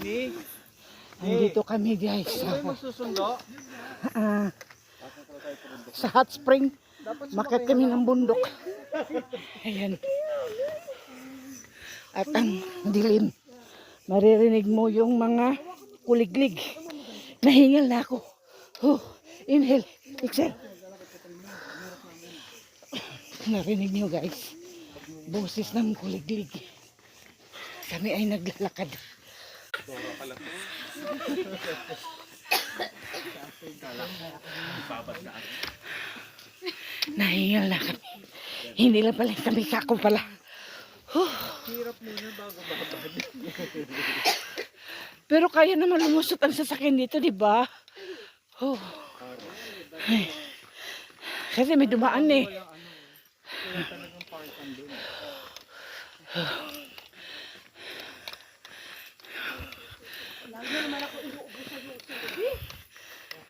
Ni, Andito kami guys sa, yung magsusundo. ah, sa hot spring. Makit kami ng bundok. Ayan. At ang dilim. Maririnig mo yung mga kuliglig. Nahingal na ako. Huh. Inhale. Exhale. Narinig nyo guys. Boses ng kuliglig. Kami ay naglalakad. Nahingal na kami. Hindi lang pala kami kako pala. Hirap muna bago babad. Pero kaya naman lumusot ang sasakyan dito, di ba? Oh. Ay. Kasi may dumaan eh. Ano. Wala talagang parkan doon. Lagi naman ako